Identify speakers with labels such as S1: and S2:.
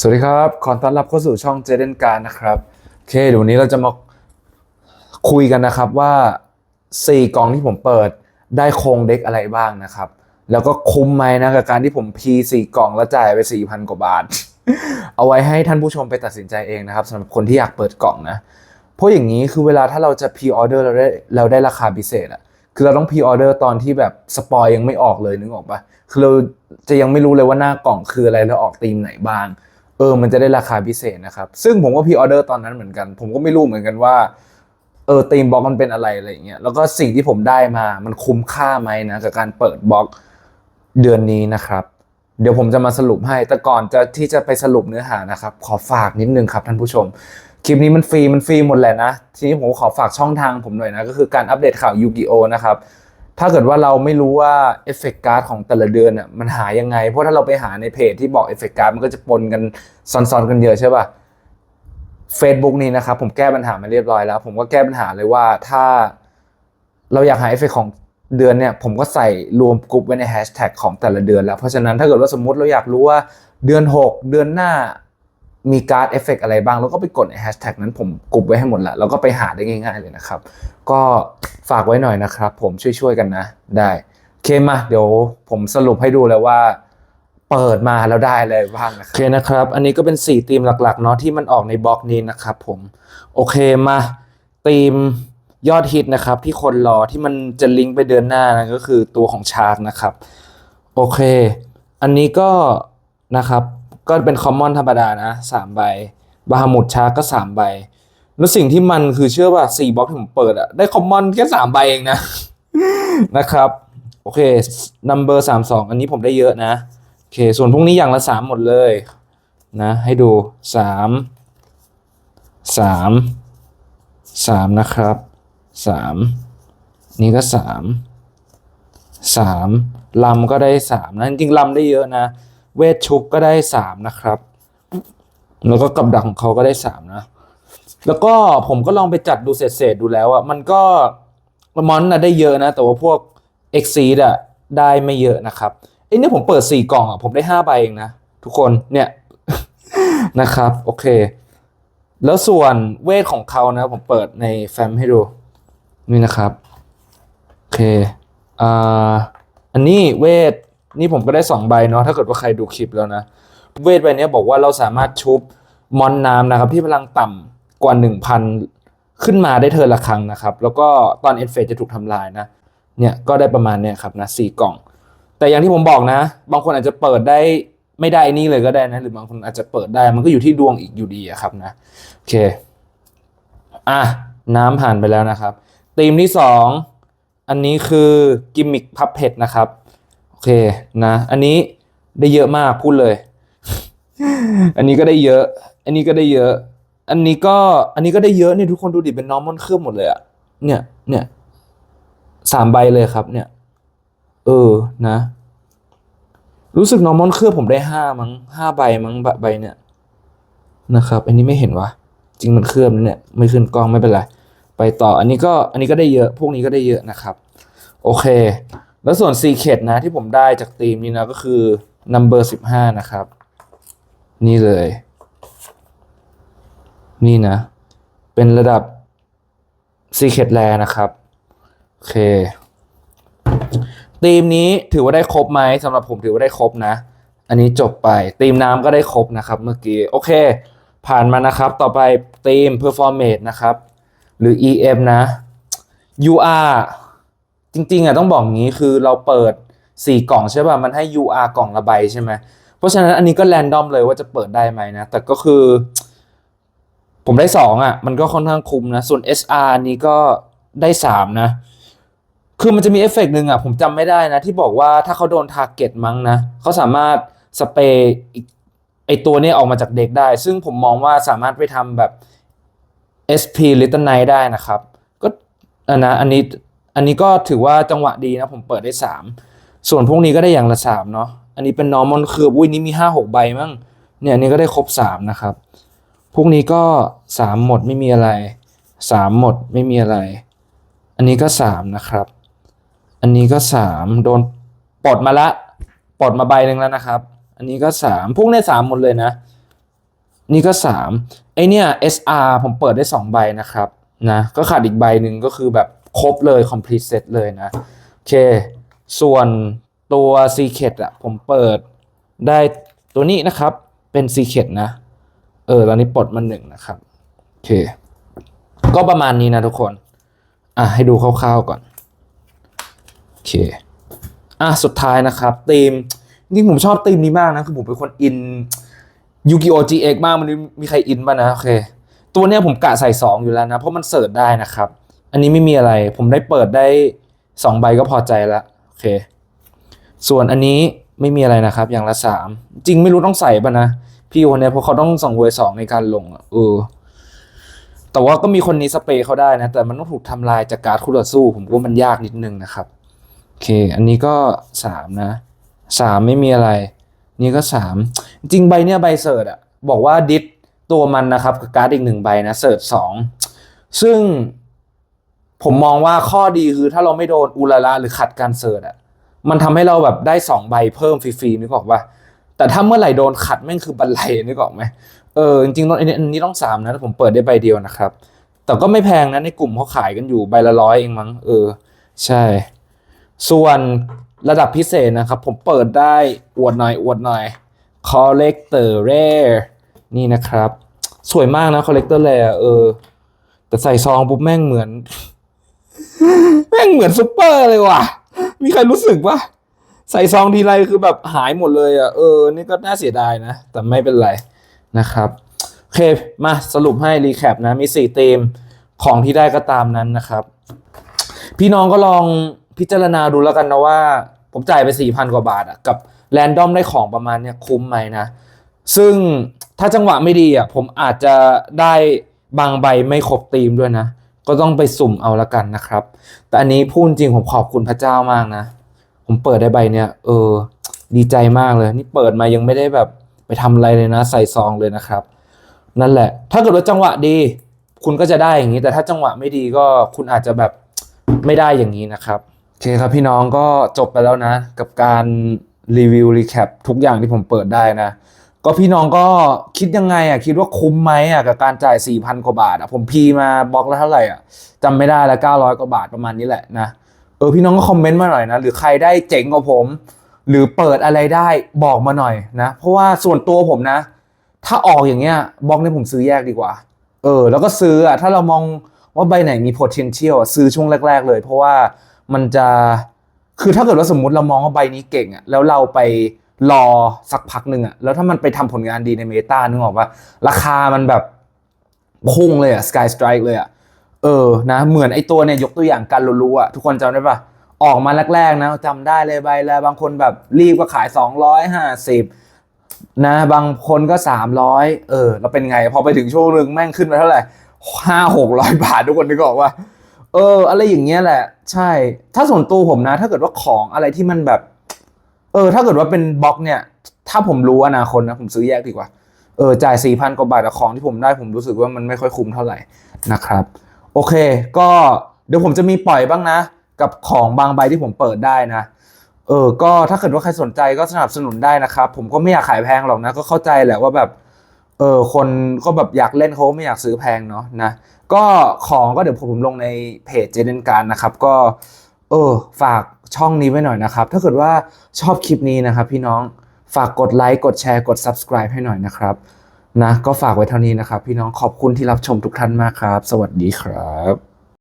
S1: สวัสดีครับ ขอต้อนรับเข้าสู่ช่องเจเดนการนะครับ โอเคเดี๋ยววันนี้เราจะมาคุยกันนะครับว่า 4กล่องที่ผมเปิดได้โครงเด็กอะไรบ้างนะครับ แล้วก็คุ้มไหมนะกับการที่ผมพี4กล่องแล้วจ่ายไป4,000กว่าบาท เอาไว้ให้ท่านผู้ชมไปตัดสินใจเองนะครับสำหรับคนที่อยากเปิดกล่องนะ เพราะอย่างนี้คือเวลาถ้าเราจะพีออเดอร์เราได้เราได้ราคาพิเศษอะคือเราต้องพีออเดอร์ตอนที่แบบสปอยยังไม่ออกเลยนึกออกปะคือเราจะยังไม่รู้เลยว่าหน้ากล่องคืออะไรแล้วออกธีมไหนบ้าง เออมันจะได้ราคาพิเศษนะครับ ซึ่งผมก็พรีออเดอร์ตอนนั้นเหมือนกัน ผมก็ไม่รู้เหมือนกันว่าเออธีมบล็อกมันเป็นอะไรอะไรอย่างเงี้ยแล้วก็สิ่งที่ผมได้มามันคุ้มค่าไหมนะกับการเปิดบล็อกเดือนนี้นะครับ เดี๋ยวผมจะมาสรุปให้แต่ก่อนจะที่จะไปสรุปเนื้อหานะครับ ขอฝากนิดนึงครับท่านผู้ชม คลิปนี้มันฟรีมันฟรีหมดแหละนะ ทีนี้ผมขอฝากช่องทางผมหน่อยนะ ก็คือการอัปเดตข่าวยูกิโอนะครับ ถ้าเกิดว่าเราไม่รู้ว่าเอฟเฟกต์การ์ดของแต่ละเดือนอะมันหายังไง เพราะถ้าเราไปหาในเพจที่บอกเอฟเฟกต์การ์ดมันก็จะปนกันซ้อนๆกันเยอะใช่ป่ะ Facebook นี้นะครับผมแก้ปัญหามาเรียบร้อยแล้ว ผมก็แก้ปัญหาเลยว่าถ้าเราอยากหาเอฟเฟกต์ของเดือนเนี่ยผมก็ใส่รวมกลุ่มไว้ในแฮชแท็กของแต่ละเดือนแล้ว เพราะฉะนั้นถ้าเกิดว่าสมมติเราอยากรู้ว่าเดือน 6 เดือนหน้า มีการ์ดเอฟเฟกต์อะไรบ้าง แล้วก็ไปกดในแฮชแท็กนั้นผมกลุ่มไว้ให้หมดล้วแล้วก็ไปหาได้ง่าย ๆเลยนะครับ ก็ฝากไว้หน่อยนะครับ ผมช่วยๆกันนะ ได้โอเคมาเดี๋ยวผมสรุปให้ดูเลยว่า เปิดมาแล้วได้อะไรบ้างนะโอเคนะครับ อันนี้ก็เป็น4ธีมหลักๆเนาะที่มันออกในบล็อกนี้นะครับผมโอเคมาธีมยอดฮิตนะครับ ที่คนรอที่มันจะลิงก์ไปเดือนหน้านะก็คือตัวของชาร์กนะครับ โอเค อันนี้ก็นะครับ ก็เป็นคอมมอนธรรมดานะสามใบบาฮามุดชาก็สามใบ แล้วสิ่งที่มันคือเชื่อว่าสี่บล็อกที่ผมเปิดอะได้คอมมอนแค่สามใบเองนะ นะครับ โอเค number สามสองอันนี้ผมได้เยอะนะ โอเค ส่วนพวกนี้อย่างละสามหมดเลย นะ ให้ดูสามสามสามนะครับสามนี่ก็สามสามลำก็ได้สามนะจริงๆลำได้เยอะนะ เวทชุบก็ได้สามนะครับ แล้วก็กับดักของเขาก็ได้สามนะ แล้วก็ผมก็ลองไปจัดดูเศษๆดูแล้วอะมันก็มอนนะได้เยอะนะ แต่ว่าพวก e x c e e d อะได้ไม่เยอะนะครับไอ้เนี่ยผมเปิดสี่กล่องอะผมได้ห้าใบเองนะ ทุกคนเนี่ยนะครับ โอเค แล้วส่วนเวทของเขานะ ผมเปิดในแฟ้มให้ดู นี่นะครับ โอเคอ่าอันนี้เวท นี่ผมก็ได้สองใบเนาะถ้าเกิดว่าใครดูคลิปแล้วนะ เวทใบนี้บอกว่าเราสามารถชุบมอนน้ำนะครับที่พลังต่ำกว่า 1,000 ขึ้นมาได้เธอละครั้งนะครับ แล้วก็ตอนเอ็นเฟสจะถูกทำลายนะเนี่ยก็ได้ประมาณเนี่ยครับนะสี่กล่อง แต่อย่างที่ผมบอกนะ บางคนอาจจะเปิดได้ไม่ได้นี่เลยก็ได้นะ หรือบางคนอาจจะเปิดได้มันก็อยู่ที่ดวงอีกอยู่ดีอะครับนะโอเคอะน้ำผ่านไปแล้วนะครับธีมที่สองอันนี้คือกิมมิคพับเพจนะครับ เคนะ อันนี้ได้เยอะมากพูดเลย อันนี้ก็ได้เยอะ อันนี้ก็ได้เยอะ อันนี้ก็ อันนี้ก็ได้เยอะเนี่ยทุกคนดูดิเป็นน้องมันเครือบหมดเลยอะเนี่ย เนี่ยสามใบเลยครับ เนี่ย เออนะ รู้สึกน้อร์มอนเครื่อบผมได้ห้ามั้งห้าใบมั้งใบเนี่ยนะครับ อันนี้ไม่เห็นวะจริงมันเครื่อบนเนี่ย ไม่ขึ้นกล้องไม่เป็นไร ไปต่ออันนี้ก็อันนี้ก็ได้เยอะ พวกนี้ก็ได้เยอะนะครับ โอเค แล้วส่วน s ีเคดนะที่ผมได้จากทีมนี้นะก็คือ number สิบห้านะครับ นี่เลย นี่นะ เป็นระดับ Secret r a r นะครับ โอเคทีมนี้ถือว่าได้ครบไหมสำหรับผมถือว่าได้ครบนะ อันนี้จบไปทีมน้ำก็ได้ครบนะครับ เมื่อกี้ โอเค ผ่านมานะครับ ต่อไปทีม performance นะครับ หรือ EM นะ UR จริงๆอะต้องบอกงี้คือเราเปิด 4 กล่องใช่ป่ะมันให้ UR กล่องละใบใช่ไหมเพราะฉะนั้นอันนี้ก็แรนดอมเลยว่าจะเปิดได้ไหมนะแต่ก็คือ ผมได้ 2 อะ มันก็ค่อนข้างคุ้มนะ ส่วน SR นี้ก็ได้ 3 นะ คือมันจะมีเอฟเฟกต์หนึ่งอะผมจำไม่ได้นะ ที่บอกว่าถ้าเขาโดนทาร์เก็ตมั้งนะเขาสามารถสเปรย์ไอตัวนี้ออกมาจากเด็กได้ ซึ่งผมมองว่าสามารถไปทำแบบ SP Little Night ได้นะครับ ก็อันนะอันนี้ อันนี้ก็ถือว่าจังหวะดีนะผมเปิดได้ 3 ส่วนพวกนี้ก็ได้อย่างละ3เนาะอันนี้เป็น normal คืออุ้ยนี้มี 5 6 ใบมั้งเนี่ยนนี้ก็ได้ครบ 3 นะครับ พวกนี้ก็ 3 หมดไม่มีอะไร 3 หมดไม่มีอะไร อันนี้ก็ 3 นะครับ อันนี้ก็ 3 โดนปลดมาละปลดมาใบหนึ่งแล้วนะครับ อันนี้ก็ 3 พวกนี้3หมดเลยนะ นี่ก็สามไอเนี่ย SR ผมเปิดได้สองใบนะครับนะก็ขาดอีกใบหนึ่งก็คือแบบ ครบเลย complete set เลยนะ โอเค ส่วนตัว Secret อะผมเปิดได้ตัวนี้นะครับเป็น Secret นะ เออตอนนี้ปลดมาหนึ่งนะครับ โอเค ก็ประมาณนี้นะทุกคน อะ ให้ดูคร่าวๆก่อน โอเค อะ สุดท้ายนะครับธีมจริงผมชอบธีมนี้มากนะ คือผมเป็นคนอินยูกิโอ GX มากมันมีใครอินบ้างนะ โอเค ตัวเนี้ยผมกะใส่ 2 อยู่แล้วนะ เพราะมันเสิร์ชได้นะครับ อันนี้ไม่มีอะไร ผมได้เปิดได้2ใบก็พอใจละโอเค ส่วนอันนี้ไม่มีอะไรนะครับ อย่างละ3จริงไม่รู้ต้องใส่ป่ะนะ พี่คนเนี้ยเพราะเขาต้องส่งเวอร์สองในการลงเออ แต่ว่าก็มีคนนี้สเปรย์เขาได้นะ แต่มันต้องถูกทำลายจากการคู่ต่อสู้ ผมว่ามันยากนิดนึงนะครับโอเค อันนี้ก็สามนะสามไม่มีอะไร นี่ก็สามจริงใบเนี้ยใบเสิร์ตอะบอกว่าดิสตัวมันนะครับกับการ์ดอีกหนึ่งใบนะเสิร์ตสองซึ่ง ผมมองว่าข้อดีคือถ้าเราไม่โดนอุลาลาหรือขัดการเสิร์ตอะมันทำให้เราแบบได้สองใบเพิ่มฟรีๆนึกออกปะแต่ถ้าเมื่อไหร่โดนขัดแม่งคือบันไลนึกออกไหมเออจริงๆต้องอันอันนี้ต้องสามนะผมเปิดได้ใบเดียวนะครับ แต่ก็ไม่แพงนะในกลุ่มเขาขายกันอยู่ใบละร้อยเองมั้งเออ ใช่ ส่วนระดับพิเศษนะครับ ผมเปิดได้อวดหน่อยอวดหน่อย Collector Rare นี่นะครับ สวยมากนะ Collector Rare เออ แต่ใส่ซองปุ๊บแม่งเหมือน แม่งเหมือนซุปเปอร์เลยว่ะ มีใครรู้สึกว่าใส่ซองทีไรคือแบบหายหมดเลยอะ เออ นี่ก็น่าเสียดายนะ แต่ไม่เป็นไรนะครับ โอเค มาสรุปให้รีแคปนะ มีสี่ธีมของที่ได้ก็ตามนั้นนะครับ พี่น้องก็ลองพิจารณาดูแล้วกันนะว่า ผมจ่ายไปสี่พันกว่าบาทอะ กับแรนดอมได้ของประมาณเนี้ยคุ้มไหมนะ ซึ่งถ้าจังหวะไม่ดีอะผมอาจจะได้บางใบไม่ครบธีมด้วยนะ ก็ต้องไปสุ่มเอาละกันนะครับ แต่อันนี้พูดจริงผมขอบคุณพระเจ้ามากนะ ผมเปิดได้ใบเนี้ยเออ ดีใจมากเลย นี่เปิดมายังไม่ได้แบบไปทำอะไรเลยนะ ใส่ซองเลยนะครับ นั่นแหละ ถ้าเกิดว่าจังหวะดี คุณก็จะได้อย่างนี้ แต่ถ้าจังหวะไม่ดีก็คุณอาจจะแบบไม่ได้อย่างนี้นะครับโอเคครับพี่น้องก็จบไปแล้วนะ กับการรีวิวรีแคปทุกอย่างที่ผมเปิดได้นะ ก็พี่น้องก็คิดยังไงอะคิดว่าคุ้มไหมอะกับการจ่าย 4,000 กว่าบาทอะผมพีมาบล็อกแล้วเท่าไหร่อะจำไม่ได้แล้ว900 กว่าบาทประมาณนี้แหละนะเออพี่น้องก็คอมเมนต์มาหน่อยนะ หรือใครได้เจ๋งกว่าผม หรือเปิดอะไรได้บอกมาหน่อยนะ เพราะว่าส่วนตัวผมนะ ถ้าออกอย่างเงี้ยบล็อกเนี่ยผมซื้อแยกดีกว่า เออ แล้วก็ซื้ออะถ้าเรามองว่าใบไหนมี potential อะซื้อช่วงแรก ๆ เลย เพราะว่ามันจะคือถ้าเกิดว่าสมมติเรามองว่าใบนี้เก่งอะแล้วเราไป รอสักพักหนึ่งอะแล้วถ้ามันไปทำผลงานดีในเมตานึกออกว่าราคามันแบบพุ่งเลยอะ sky strike เลยอะเออนะเหมือนไอตัวเนี่ยยกตัวอย่างกันรู้ๆอะทุกคนจำได้ปะออกมาแรกๆนะจำได้เลยใบล้วบางคนแบบรีบก็ขาย 250 นะ บางคนก็ 300 เออแล้วเป็นไง พอไปถึงช่วงหนึ่งแม่งขึ้นมาเท่าไหร่ห้าหกร้อยบาททุกคนนึกออกว่า เออ อะไรอย่างเงี้ยแหละ ใช่ ถ้าส่วนตัวผมนะ ถ้าเกิดว่าของอะไรที่มันแบบ เออ ถ้าเกิดว่าเป็นบล็อกเนี่ย ถ้าผมรู้อนาคตนะ ผมซื้อแยกดีกว่า เออ จ่ายสี่พันกว่าบาทแต่ของที่ผมได้ผมรู้สึกว่ามันไม่ค่อยคุ้มเท่าไหร่นะครับ โอเค ก็เดี๋ยวผมจะมีปล่อยบ้างนะ กับของบางใบที่ผมเปิดได้นะ เออ ก็ถ้าเกิดว่าใครสนใจก็สนับสนุนได้นะครับ ผมก็ไม่อยากขายแพงหรอกนะ ก็เข้าใจแหละว่าแบบ เออ คนก็แบบอยากเล่นเขาไม่อยากซื้อแพงเนาะนะ ก็ของก็เดี๋ยวผมลงในเพจเจเดนการนะครับ ก็ เออฝากช่องนี้ไว้หน่อยนะครับ ถ้าเกิดว่าชอบคลิปนี้นะครับพี่น้องฝากกดไลค์กดแชร์กด subscribe ให้หน่อยนะครับนะก็ฝากไว้เท่านี้นะครับ พี่น้องขอบคุณที่รับชมทุกท่านมากครับ สวัสดีครับ